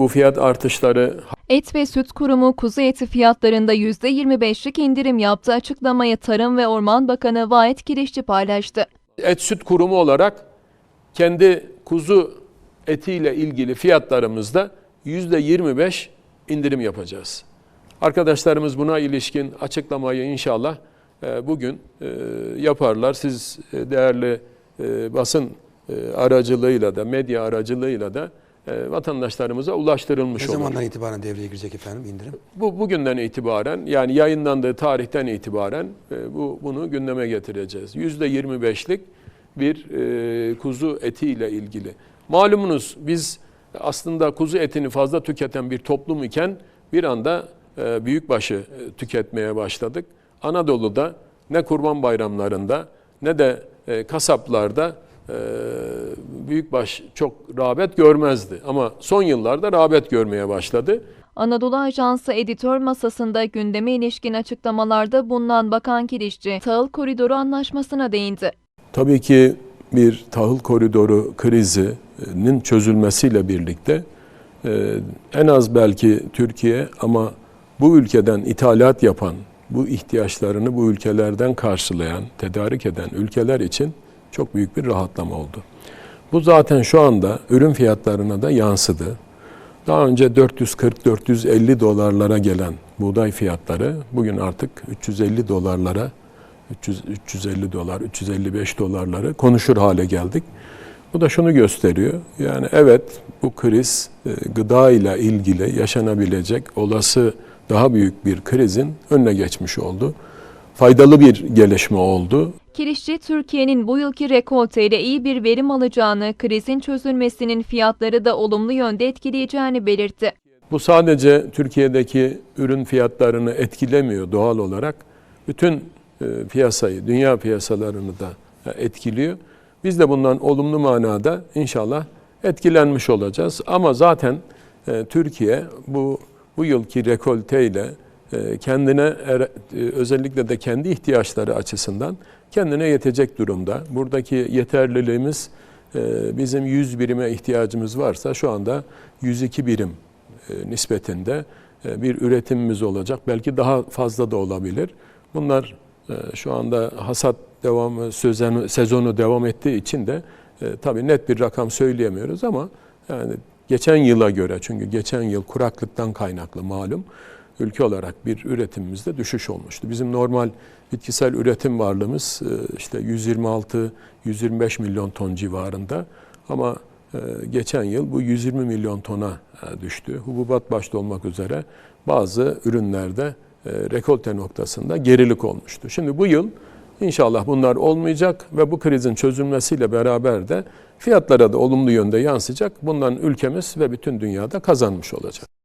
bu fiyat artışları Et ve Süt Kurumu kuzu eti fiyatlarında %25'lik indirim yaptı açıklamayı Tarım ve Orman Bakanı Vahit Kirişçi paylaştı. et süt kurumu olarak kendi kuzu etiyle ilgili fiyatlarımızda %25 indirim yapacağız. Arkadaşlarımız buna ilişkin açıklamayı inşallah e, bugün e, yaparlar. Siz e, değerli basın aracılığıyla da medya aracılığıyla da vatandaşlarımıza ulaştırılmış Ne olur. zamandan itibaren devreye girecek efendim indirim? Bu bugünden itibaren yani yayınlandığı tarihten itibaren e, bu bunu gündeme getireceğiz. Yüzde 25'lik bir e, kuzu eti ile ilgili. Malumunuz biz aslında kuzu etini fazla tüketen bir toplum iken bir anda e, büyükbaşı e, tüketmeye başladık. Anadolu'da ne kurban bayramlarında ne de e, kasaplarda e, büyükbaş çok rağbet görmezdi. Ama son yıllarda rağbet görmeye başladı. Anadolu Ajansı editör masasında gündeme ilişkin açıklamalarda bulunan Bakan Kirişçi, tahıl koridoru anlaşmasına değindi. Tabii ki bir tahıl koridoru krizinin çözülmesiyle birlikte e, en az belki Türkiye ama bu ülkeden ithalat yapan, bu ihtiyaçlarını bu ülkelerden karşılayan, tedarik eden ülkeler için çok büyük bir rahatlama oldu. Bu zaten şu anda ürün fiyatlarına da yansıdı. Daha önce 440-450 dolarlara gelen buğday fiyatları bugün artık 350 dolarlara 300, 350 dolar, 355 dolarları konuşur hale geldik. Bu da şunu gösteriyor. Yani evet bu kriz e, gıda ile ilgili yaşanabilecek olası daha büyük bir krizin önüne geçmiş oldu. Faydalı bir gelişme oldu. Kirişçi, Türkiye'nin bu yılki rekolteyle iyi bir verim alacağını, krizin çözülmesinin fiyatları da olumlu yönde etkileyeceğini belirtti. Bu sadece Türkiye'deki ürün fiyatlarını etkilemiyor doğal olarak. Bütün e, piyasayı, dünya piyasalarını da e, etkiliyor. Biz de bundan olumlu manada inşallah etkilenmiş olacağız. Ama zaten e, Türkiye bu bu yılki rekolteyle kendine er- e, özellikle de kendi ihtiyaçları açısından kendine yetecek durumda. Buradaki yeterliliğimiz e, bizim 100 birime ihtiyacımız varsa şu anda 102 birim e, nispetinde e, bir üretimimiz olacak. Belki daha fazla da olabilir. Bunlar e, şu anda hasat devamı sezonu, devam ettiği için de e, tabii net bir rakam söyleyemiyoruz ama yani geçen yıla göre çünkü geçen yıl kuraklıktan kaynaklı malum ülke olarak bir üretimimizde düşüş olmuştu. Bizim normal bitkisel üretim varlığımız e, işte 126-125 milyon ton civarında ama e, geçen yıl bu 120 milyon tona e, düştü. Hububat başta olmak üzere bazı ürünlerde rekolte noktasında gerilik olmuştu. Şimdi bu yıl inşallah bunlar olmayacak ve bu krizin çözülmesiyle beraber de fiyatlara da olumlu yönde yansıyacak. Bundan ülkemiz ve bütün dünyada kazanmış olacak.